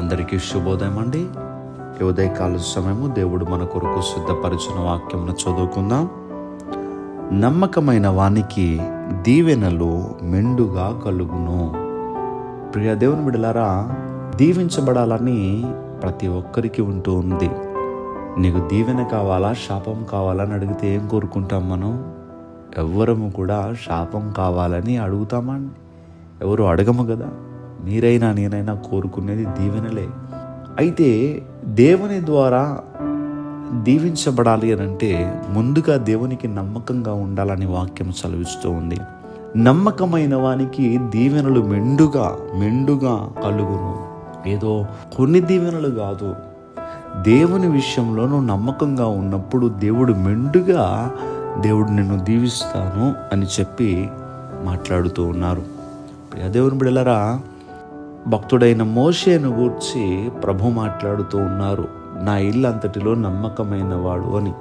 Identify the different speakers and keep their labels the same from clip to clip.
Speaker 1: అందరికీ శుభోదయం అండి. ఈ ఉదయకాల సమయము దేవుడు మన కొరకు సిద్ధపరిచిన వాక్యమును చదువుకుందాం. నమ్మకమైన వానికి దీవెనలు మెండుగా కలుగును. ప్రియ దేవుని బిడలారా దీవించబడాలని ప్రతి ఒక్కరికి ఉంటూ ఉంది. నీకు దీవెన కావాలా శాపం కావాలని అడిగితే ఏం కోరుకుంటాం మనం? ఎవ్వరము కూడా శాపం కావాలని అడుగుతామండి. ఎవరు అడగము కదా? మీరైనా నేనైనా కోరుకునేది దీవెనలే. అయితే దేవుని ద్వారా దీవించబడాలి అని అంటే ముందుగా దేవునికి నమ్మకంగా ఉండాలని వాక్యం చదివిస్తూ ఉంది. నమ్మకమైన వానికి దీవెనలు మెండుగా మెండుగా కలుగును. ఏదో కొన్ని దీవెనలు కాదు. దేవుని విషయంలో నువ్వు నమ్మకంగా ఉన్నప్పుడు దేవుడు మెండుగా దేవుడు నిన్ను దీవిస్తాను అని చెప్పి మాట్లాడుతూ ఉన్నారు. దేవుని బిడలరా భక్తుడైన మోషేను గూర్చి ప్రభు మాట్లాడుతూ ఉన్నారు నా ఇల్లు అంతటిలో నమ్మకమైన వాడు అని.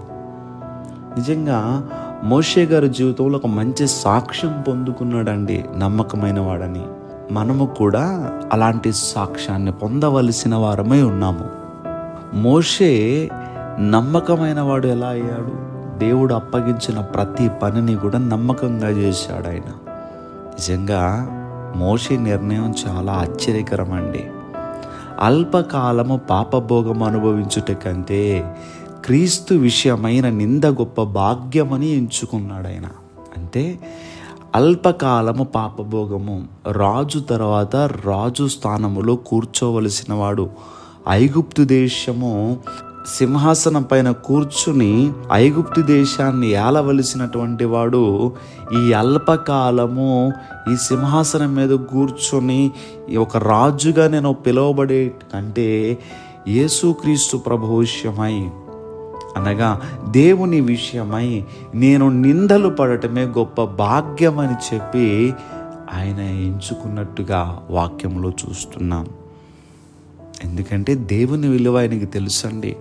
Speaker 1: నిజంగా మోషే గారి జీవితంలో ఒక మంచి సాక్ష్యం పొందుకున్నాడండి నమ్మకమైన వాడని. మనము కూడా అలాంటి సాక్ష్యాన్ని పొందవలసిన వారమై ఉన్నాము. మోషే నమ్మకమైన వాడు ఎలా అయ్యాడు? దేవుడు అప్పగించిన ప్రతి పనిని కూడా నమ్మకంగా చేశాడు ఆయన. నిజంగా మోషే నిర్ణయం చాలా ఆశ్చర్యకరం అండి అల్పకాలము పాపభోగం అనుభవించుట కంటే క్రీస్తు విషయమైన నింద గొప్ప భాగ్యమని ఎంచుకున్నాడు ఆయన అంటే అల్పకాలము పాపభోగము రాజు తర్వాత రాజు స్థానములో కూర్చోవలసిన వాడు ఐగుప్తు దేశము సింహాసనం పైన కూర్చుని ఐగుప్తి దేశాన్ని ఏలవలసినటువంటి వాడు ఈ అల్పకాలము ఈ సింహాసనం మీద కూర్చొని ఒక రాజుగా నేను పిలువబడే కంటే యేసుక్రీస్తు ప్రభు విషయమై అనగా దేవుని విషయమై నేను నిందలు పడటమే గొప్ప భాగ్యం అని చెప్పి ఆయన ఎంచుకున్నట్టుగా వాక్యంలో చూస్తున్నాం. ఎందుకంటే దేవుని విలువ ఆయనకి తెలుసండి.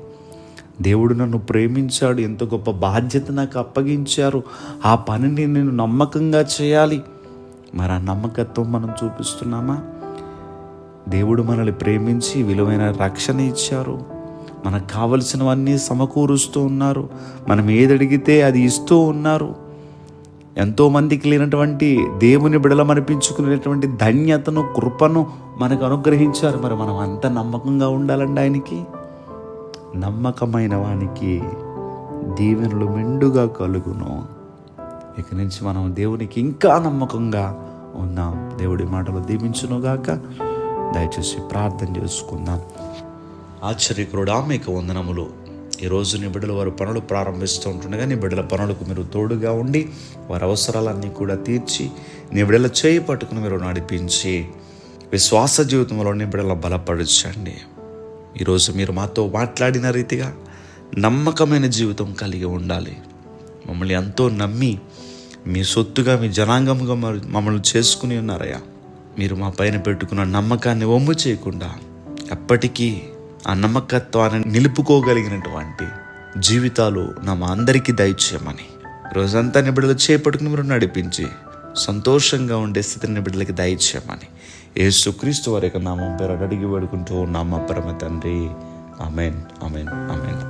Speaker 1: దేవుడు నన్ను ప్రేమించాడు. ఎంత గొప్ప బాధ్యత నాకు అప్పగించారు. ఆ పనిని నేను నమ్మకంగా చేయాలి. మరి ఆ నమ్మకత్వం మనం చూపిస్తున్నామా? దేవుడు మనల్ని ప్రేమించి విలువైన రక్షణ ఇచ్చారు. మనకు కావలసినవన్నీ సమకూరుస్తూ ఉన్నారు. మనం ఏది అడిగితే అది ఇస్తూ ఉన్నారు. ఎంతోమందికి లేనటువంటి దేవుని బిడలమనిపించుకునేటువంటి ధన్యతను కృపను మనకు అనుగ్రహించారు. మరి మనం అంత నమ్మకంగా ఉండాలండి ఆయనకి? నమ్మకమైన వానికి దీవెనలు మెండుగా కలుగును. ఇక నుంచి మనం దేవునికి ఇంకా నమ్మకంగా ఉందాం దేవుడి మాటలు దీవించునుగాక దయచేసి ప్రార్థన చేసుకుందాం. ఆశ్చర్యకుడు మీకు వందనములు. ఈరోజు నీ బిడ్డలు వారు పనులు ప్రారంభిస్తూ ఉంటుండగా నీ బిడ్డల పనులకు మీరు తోడుగా ఉండి వారి అవసరాలన్నీ కూడా తీర్చి నీ బిడ్డల చేయి పట్టుకుని మీరు నడిపించి విశ్వాస జీవితంలో నీ బిడ్డల బలపరచండి. ఈరోజు మీరు మాతో మాట్లాడిన రీతిగా నమ్మకమైన జీవితం కలిగి ఉండాలి. మమ్మల్ని ఎంతో నమ్మి మీ సొత్తుగా మీ జనాంగముగా మమ్మల్ని చేసుకుని ఉన్నారయ్యా. మీరు మా పైన పెట్టుకున్న నమ్మకాన్ని ఒమ్ము చేయకుండా ఎప్పటికీ ఆ నమ్మకత్వాన్ని నిలుపుకోగలిగినటువంటి జీవితాలు నా మా అందరికీ దయచేయమని. రోజంతా నిబిడలు చేపట్టుకుని మీరు నడిపించి సంతోషంగా ఉండే స్థితిని నిబిడలకి దయచేయమని. యేసుక్రీస్తు వారి యొక్క నామం పేరు అడిగి వేడుకుంటూ నామ పరమ తండ్రి. Amen amen amen